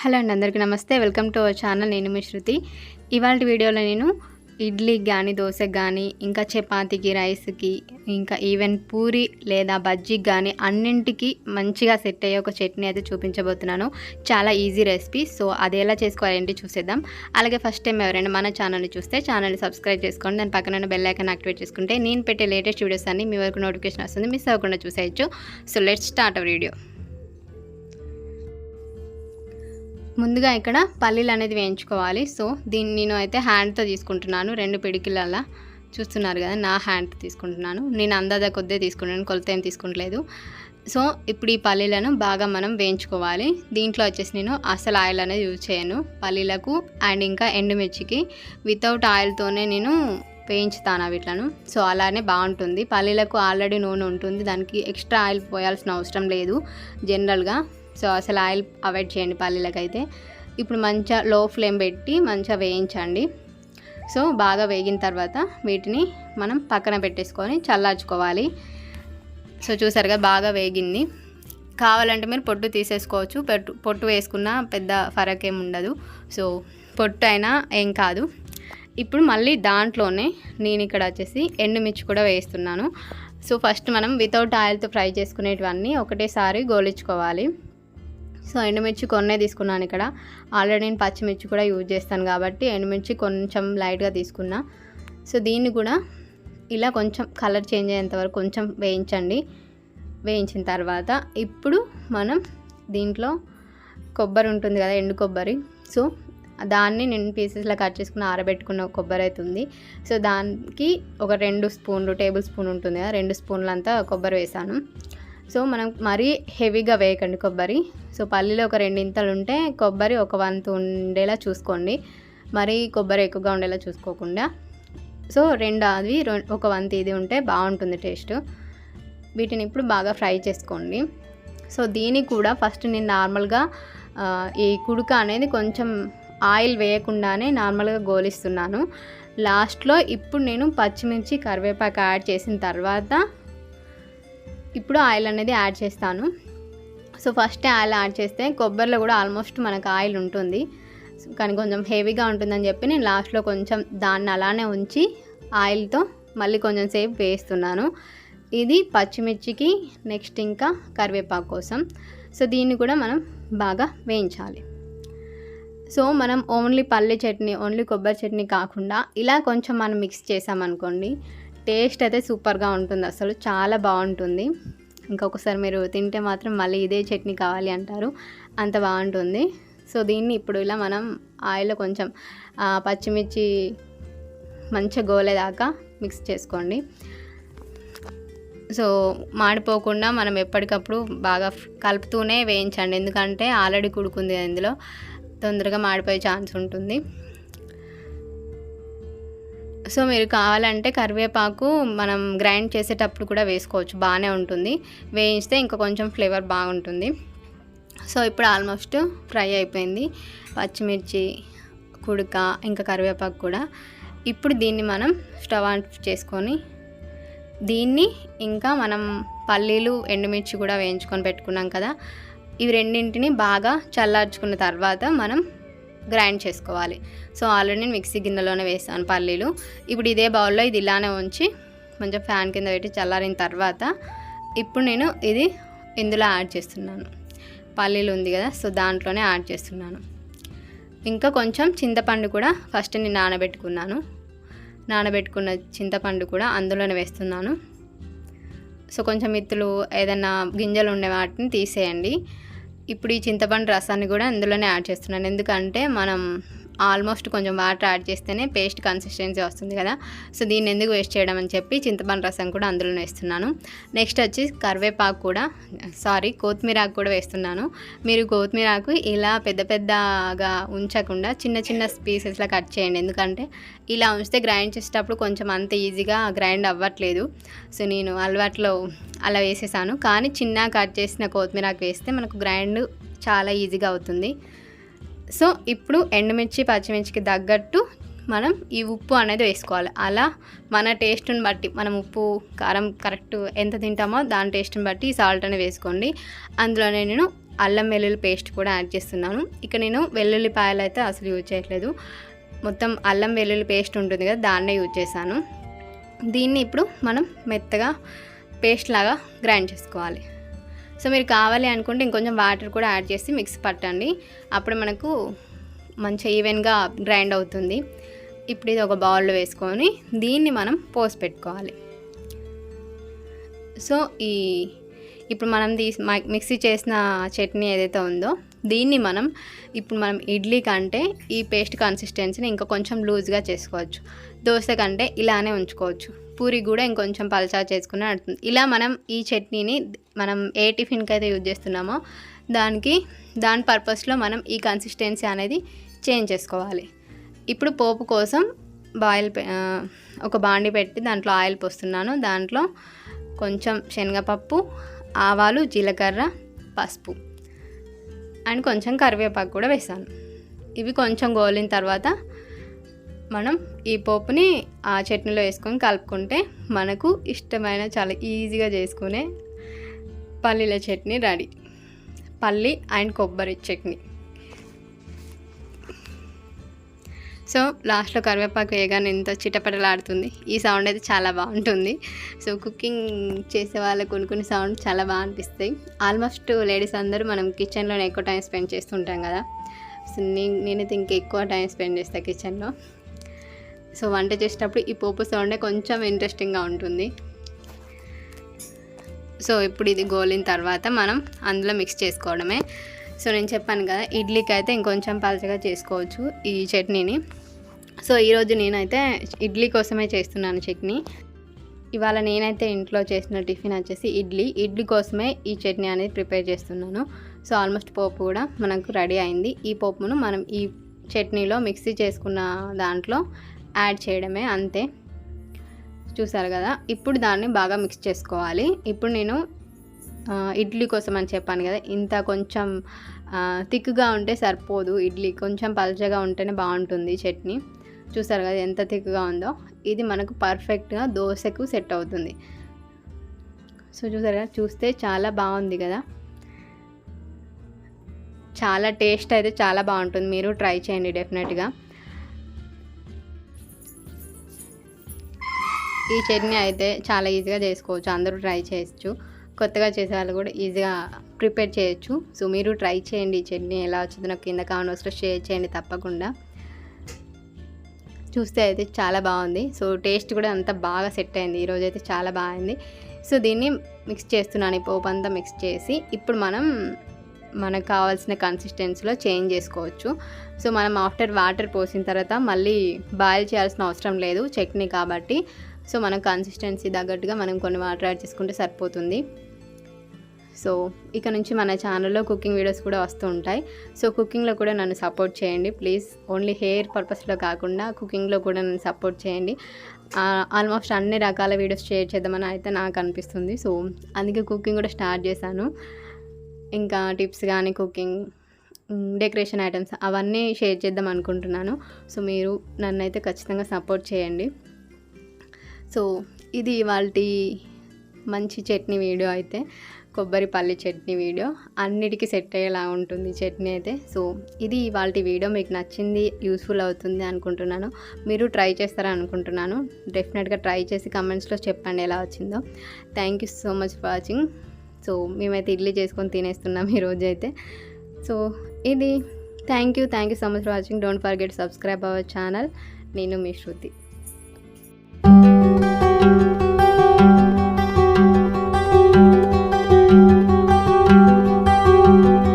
Hello అండి అందరికీ నమస్తే. Welcome to our channel. నేను మీ శృతి. ఇవాళ వీడియోలో నేను ఇడ్లీకి కానీ దోశకి కానీ ఇంకా చపాతీకి రైస్కి ఇంకా ఈవెన్ పూరి లేదా బజ్జీకి కానీ అన్నింటికి మంచిగా సెట్ అయ్యే ఒక చట్నీ అయితే చూపించబోతున్నాను. చాలా ఈజీ రెసిపీ. సో అది ఎలా చేసుకోవాలంటే చూసేద్దాం. అలాగే ఫస్ట్ టైం ఎవరైనా మన ఛానల్ని చూస్తే ఛానల్ని సబ్స్క్రైబ్ చేసుకోండి. దాని పక్కన బెల్ ఐకాన్ యాక్టివేట్ చేసుకుంటే నేను పెట్టే లేటెస్ట్ వీడియోస్ అన్ని మీ వరకు నోటిఫికేషన్ వస్తుంది. మిస్ అవ్వకుండా చూసేయచ్చు. So let's start our video. ముందుగా ఇక్కడ పల్లీలు అనేది వేయించుకోవాలి. సో దీన్ని నేను అయితే హ్యాండ్తో తీసుకుంటున్నాను. రెండు పిడికిలలా చూస్తున్నారు కదా నా హ్యాండ్ తీసుకుంటున్నాను. నేను అందాజ కొద్దే తీసుకుంటాను కొలత ఏం తీసుకుంటలేదు. సో ఇప్పుడు ఈ పల్లీలను బాగా మనం వేయించుకోవాలి. దీంట్లో వచ్చేసి నేను అసలు ఆయిల్ అనేది యూజ్ చేయను. పల్లీలకు అండ్ ఇంకా ఎండుమిర్చికి వితౌట్ ఆయిల్తోనే నేను వేయించుతాను వీటిలను సో అలానే బాగుంటుంది. పల్లీలకు ఆల్రెడీ నూనె ఉంటుంది. దానికి ఎక్స్ట్రా ఆయిల్ పోయాల్సిన అవసరం లేదు. జనరల్గా సో అసలు ఆయిల్ అవాయిడ్ చేయండి పల్లీలకైతే. ఇప్పుడు మంచిగా లో ఫ్లేమ్ పెట్టి మంచిగా వేయించండి. సో బాగా వేగిన తర్వాత వీటిని మనం పక్కన పెట్టేసుకొని చల్లార్చుకోవాలి. సో చూసారుగా బాగా వేగింది. కావాలంటే మీరు పొట్టు తీసేసుకోవచ్చు. పొట్టు పొట్టు వేసుకున్న పెద్ద ఫరక్ ఏమి ఉండదు. సో పొట్టు అయినా ఏం కాదు. ఇప్పుడు మళ్ళీ దాంట్లోనే నేను ఇక్కడ వచ్చేసి ఎండుమిర్చి కూడా వేస్తున్నాను. సో ఫస్ట్ మనం వితౌట్ ఆయిల్తో ఫ్రై చేసుకునేటివన్నీ ఒకటేసారి గోలించుకోవాలి. సో ఎండుమిర్చి కొన్నే తీసుకున్నాను ఇక్కడ. ఆల్రెడీ నేను పచ్చిమిర్చి కూడా యూజ్ చేస్తాను కాబట్టి ఎండుమిర్చి కొంచెం లైట్గా తీసుకున్నా. సో దీన్ని కూడా ఇలా కొంచెం కలర్ చేంజ్ అయ్యేంత వరకు కొంచెం వేయించండి. వేయించిన తర్వాత ఇప్పుడు మనం దీంట్లో కొబ్బరి ఉంటుంది కదా ఎండు కొబ్బరి. సో దాన్ని నేను పీసెస్లో కట్ చేసుకుని ఆరబెట్టుకున్న కొబ్బరి అవుతుంది సో దానికి ఒక రెండు స్పూన్లు టేబుల్ స్పూన్ ఉంటుంది కదా రెండు స్పూన్లు అంతా కొబ్బరి వేసాను. సో మనం మరీ హెవీగా వేయకండి కొబ్బరి. సో పల్లీలో ఒక రెండింతలు ఉంటే కొబ్బరి ఒక వంతు ఉండేలా చూసుకోండి. మరీ కొబ్బరి ఎక్కువగా ఉండేలా చూసుకోకుండా. సో రెండు అది ఒక వంతు ఇది ఉంటే బాగుంటుంది టేస్ట్. వీటిని ఇప్పుడు బాగా ఫ్రై చేసుకోండి. సో దీనికి కూడా ఫస్ట్ నేను నార్మల్గా ఈ కుడుక అనేది కొంచెం ఆయిల్ వేయకుండానే నార్మల్గా గోలిస్తున్నాను. లాస్ట్లో ఇప్పుడు నేను పచ్చిమిర్చి కరివేపాకు యాడ్ చేసిన తర్వాత ఇప్పుడు ఆయిల్ అనేది యాడ్ చేస్తాను. సో ఫస్ట్ ఆయిల్ యాడ్ చేస్తే కొబ్బరిలో కూడా ఆల్మోస్ట్ మనకు ఆయిల్ ఉంటుంది. కానీ కొంచెం హెవీగా ఉంటుందని చెప్పి నేను లాస్ట్లో కొంచెం దాన్ని అలానే ఉంచి ఆయిల్తో మళ్ళీ కొంచెం సేపు వేస్తున్నాను. ఇది పచ్చిమిర్చికి నెక్స్ట్ ఇంకా కరివేపాకు కోసం. సో దీన్ని కూడా మనం బాగా వేయించాలి. సో మనం ఓన్లీ పల్లె చట్నీ ఓన్లీ కొబ్బరి చట్నీ కాకుండా ఇలా కొంచెం మనం మిక్స్ చేసామనుకోండి టేస్ట్ అయితే సూపర్గా ఉంటుంది. అసలు చాలా బాగుంటుంది. ఇంకొకసారి మీరు తింటే మాత్రం మళ్ళీ ఇదే చట్నీ కావాలి అంటారు. అంత బాగుంటుంది. సో దీన్ని ఇప్పుడు ఇలా మనం ఆయిల్లో కొంచెం పచ్చిమిర్చి మంచిగా గోలేదాకా మిక్స్ చేసుకోండి. సో మాడిపోకుండా మనం ఎప్పటికప్పుడు బాగా కలుపుతూనే వేయించండి. ఎందుకంటే ఆల్రెడీ కుడుకుంది ఇందులో. తొందరగా మాడిపోయే ఛాన్స్ ఉంటుంది. సో మీరు కావాలంటే కరివేపాకు మనం గ్రైండ్ చేసేటప్పుడు కూడా వేసుకోవచ్చు. బాగానే ఉంటుంది. వేయించితే ఇంకా కొంచెం ఫ్లేవర్ బాగుంటుంది. సో ఇప్పుడు ఆల్మోస్ట్ ఫ్రై అయిపోయింది. పచ్చిమిర్చి కుడక ఇంకా కరివేపాకు కూడా. ఇప్పుడు దీన్ని మనం స్టవ్ ఆన్ చేసుకొని దీన్ని ఇంకా మనం పల్లీలు ఎండుమిర్చి కూడా వేయించుకొని పెట్టుకున్నాం కదా. ఇవి రెండింటిని బాగా చల్లార్చుకున్న తర్వాత మనం గ్రైండ్ చేసుకోవాలి. సో ఆల్రెడీ నేను మిక్సీ గిన్నెలోనే వేసాను పల్లీలు. ఇప్పుడు ఇదే బౌల్లో ఇది ఇలానే ఉంచి కొంచెం ఫ్యాన్ కింద పెట్టి చల్లారిన తర్వాత ఇప్పుడు నేను ఇది ఇందులో యాడ్ చేస్తున్నాను. పల్లీలు ఉంది కదా సో దాంట్లోనే యాడ్ చేస్తున్నాను. ఇంకా కొంచెం చింతపండు కూడా ఫస్ట్ నేను నానబెట్టుకున్నాను. నానబెట్టుకున్న చింతపండు కూడా అందులోనే వేస్తున్నాను. సో కొంచెం ఇత్తులు ఏదైనా గింజలు ఉండే వాటిని తీసేయండి. ఇప్పుడు ఈ చింతపండు రసాన్ని కూడా ఇందులోనే యాడ్ చేస్తున్నాను. ఎందుకంటే మనం ఆల్మోస్ట్ కొంచెం వాటర్ యాడ్ చేస్తేనే పేస్ట్ కన్సిస్టెన్సీ వస్తుంది కదా. సో దీన్ని ఎందుకు వేస్ట్ చేయడం అని చెప్పి చింతపండు రసం కూడా అందులోనే వేస్తున్నాను. నెక్స్ట్ వచ్చి కరివేపాకు కూడా సారీ కొత్తిమీరాకు కూడా వేస్తున్నాను. మీరు కొత్తిమీరాకు ఇలా పెద్ద పెద్దగా ఉంచకుండా చిన్న చిన్న పీసెస్లా కట్ చేయండి. ఎందుకంటే ఇలా ఉంచితే గ్రైండ్ చేసేటప్పుడు కొంచెం అంత ఈజీగా గ్రైండ్ అవ్వట్లేదు. సో నేను అలవాట్లో అలా వేసేసాను. కానీ చిన్న కట్ చేసిన కొత్తిమీరాకు వేస్తే మనకు గ్రైండ్ చాలా ఈజీగా అవుతుంది. సో ఇప్పుడు ఎండుమిర్చి పచ్చిమిర్చికి తగ్గట్టు మనం ఈ ఉప్పు అనేది వేసుకోవాలి. అలా మన టేస్ట్ని బట్టి మనం ఉప్పు కారం కరెక్ట్ ఎంత తింటామో దాని టేస్ట్ని బట్టి సాల్ట్ అనేది వేసుకోండి. అందులోనే నేను అల్లం వెల్లుల్లి పేస్ట్ కూడా యాడ్ చేస్తున్నాను. ఇక నేను వెల్లుల్లిపాయలు అయితే అసలు యూజ్ చేయట్లేదు. మొత్తం అల్లం వెల్లుల్లి పేస్ట్ ఉంటుంది కదా దాన్నే యూజ్ చేశాను. దీన్ని ఇప్పుడు మనం మెత్తగా పేస్ట్ లాగా గ్రైండ్ చేసుకోవాలి. సో మీరు కావాలి అనుకుంటే ఇంకొంచెం వాటర్ కూడా యాడ్ చేసి మిక్స్ పట్టండి. అప్పుడు మనకు మంచిగా ఈవెన్గా గ్రైండ్ అవుతుంది. ఇప్పుడు ఇది ఒక బౌల్లో వేసుకొని దీన్ని మనం పోసి పెట్టుకోవాలి. సో ఈ ఇప్పుడు మనం తీసి మిక్సీ చేసిన చట్నీ ఏదైతే ఉందో దీన్ని మనం ఇప్పుడు మనం ఇడ్లీ కంటే ఈ పేస్ట్ కన్సిస్టెన్సీని ఇంకా కొంచెం లూజ్గా చేసుకోవచ్చు. దోశ కంటే ఇలానే ఉంచుకోవచ్చు. పూరి కూడా ఇంకొంచెం పలచా చేసుకుని అడుతుంది ఇలా మనం ఈ చట్నీని మనం ఏ టిఫిన్కి అయితే యూజ్ చేస్తున్నామో దానికి దాని పర్పస్లో మనం ఈ కన్సిస్టెన్సీ అనేది చేంజ్ చేసుకోవాలి. ఇప్పుడు పోపు కోసం బాయిల్ ఒక బాండి పెట్టి దాంట్లో ఆయిల్ పోస్తున్నాను. దాంట్లో కొంచెం శనగపప్పు ఆవాలు జీలకర్ర పసుపు అండ్ కొంచెం కరివేపాకు కూడా వేసాను. ఇవి కొంచెం గోలిన తర్వాత మనం ఈ పోపుని ఆ చట్నీలో వేసుకొని కలుపుకుంటే మనకు ఇష్టమైన చాలా ఈజీగా చేసుకునే పల్లీల చట్నీ రెడీ. పల్లి అండ్ కొబ్బరి చట్నీ. సో లాస్ట్లో కరివేపాకు వేయగానే ఎంత చిటపటలాడుతుంది. ఈ సౌండ్ అయితే చాలా బాగుంటుంది. సో కుకింగ్ చేసే వాళ్ళకు కొన్ని కొన్ని సౌండ్ చాలా బాగా అనిపిస్తాయి ఆల్మోస్ట్ లేడీస్ అందరూ మనం కిచెన్లోనే ఎక్కువ టైం స్పెండ్ చేస్తుంటాం కదా. సో నేను నేనైతే ఇంకా ఎక్కువ టైం స్పెండ్ చేస్తాను కిచెన్లో. సో వంట చేసేటప్పుడు ఈ పోపు సౌండే కొంచెం ఇంట్రెస్టింగ్గా ఉంటుంది. సో ఇప్పుడు ఇది గోలిన తర్వాత మనం అందులో మిక్స్ చేసుకోవడమే. సో నేను చెప్పాను కదా ఇడ్లీకి అయితే ఇంకొంచెం పలచగా చేసుకోవచ్చు ఈ చట్నీని. సో ఈరోజు నేనైతే ఇడ్లీ కోసమే చేస్తున్నాను చట్నీ. ఇవాళ నేనైతే ఇంట్లో చేసిన టిఫిన్ వచ్చేసి ఇడ్లీ. ఇడ్లీ కోసమే ఈ చట్నీ అనేది ప్రిపేర్ చేస్తున్నాను. సో ఆల్మోస్ట్ పోపు కూడా మనకు రెడీ అయింది. ఈ పోపును మనం ఈ చట్నీలో మిక్సీ చేసుకున్న దాంట్లో యాడ్ చేయడమే అంతే. చూసారు కదా? ఇప్పుడు దాన్ని బాగా మిక్స్ చేసుకోవాలి. ఇప్పుడు నేను ఇడ్లీ కోసం అని చెప్పాను కదా ఇంత కొంచెం థిక్గా ఉంటే సరిపోదు ఇడ్లీ. కొంచెం పలచగా ఉంటేనే బాగుంటుంది చట్నీ. చూసారు కదా ఎంత థిక్గా ఉందో? ఇది మనకు పర్ఫెక్ట్గా దోశకు సెట్ అవుతుంది. సో చూసారు కదా? చూస్తే చాలా బాగుంది కదా? చాలా టేస్ట్ అయితే చాలా బాగుంటుంది. మీరు ట్రై చేయండి డెఫినెట్గా ఈ చట్నీ అయితే చాలా ఈజీగా చేసుకోవచ్చు. అందరూ ట్రై చేయొచ్చు. కొత్తగా చేసే వాళ్ళు కూడా ఈజీగా ప్రిపేర్ చేయొచ్చు. సో మీరు ట్రై చేయండి చట్నీ. ఎలా వచ్చిందో నాకు కింద కామెంట్స్లో షేర్ చేయండి తప్పకుండా. చూస్తే అయితే చాలా బాగుంది. సో టేస్ట్ కూడా అంత బాగా సెట్ అయింది. ఈరోజు అయితే చాలా బాగుంది. సో దీన్ని మిక్స్ చేస్తున్నాను. ఈ పోపు అంతా మిక్స్ చేసి ఇప్పుడు మనం మనకు కావాల్సిన కన్సిస్టెన్సీలో చేంజ్ చేసుకోవచ్చు. సో మనం ఆఫ్టర్ వాటర్ పోసిన తర్వాత మళ్ళీ బాయిల్ చేయాల్సిన అవసరం లేదు. చట్నీ కాబట్టి సో మన కన్సిస్టెన్సీ తగ్గట్టుగా మనం కొన్ని వాటర్ యాడ్ చేసుకుంటే సరిపోతుంది. సో ఇక నుంచి మన ఛానల్లో కుకింగ్ వీడియోస్ కూడా వస్తూ ఉంటాయి. సో కుకింగ్లో కూడా నన్ను సపోర్ట్ చేయండి. ప్లీజ్ ఓన్లీ హెయిర్ పర్పస్లో కాకుండా కుకింగ్లో కూడా నన్ను సపోర్ట్ చేయండి. ఆల్మోస్ట్ అన్ని రకాల వీడియోస్ షేర్ చేద్దామని అయితే నాకు అనిపిస్తుంది. సో అందుకే కుకింగ్ కూడా స్టార్ట్ చేశాను. ఇంకా టిప్స్ కానీ కుకింగ్ డెకరేషన్ ఐటమ్స్ అవన్నీ షేర్ చేద్దాం అనుకుంటున్నాను. సో మీరు నన్ను అయితే ఖచ్చితంగా సపోర్ట్ చేయండి. సో ఇది ఇవాళ మంచి చట్నీ వీడియో అయితే కొబ్బరి పల్లి చట్నీ వీడియో. అన్నిటికీ సెట్ అయ్యేలా ఉంటుంది చట్నీ అయితే. సో ఇది ఇవాళ వీడియో మీకు నచ్చింది యూస్ఫుల్ అవుతుంది అనుకుంటున్నాను. మీరు ట్రై చేస్తారని అనుకుంటున్నాను. డెఫినెట్గా ట్రై చేసి కమెంట్స్లో చెప్పండి ఎలా వచ్చిందో. Thank you so much for watching. So మేమైతే ఇడ్లీ చేసుకొని తినేస్తున్నాం ఈరోజు అయితే. సో ఇది. Thank you. Thank you so much for watching. Don't forget subscribe our channel. నేను మీ శృతి. Thank you.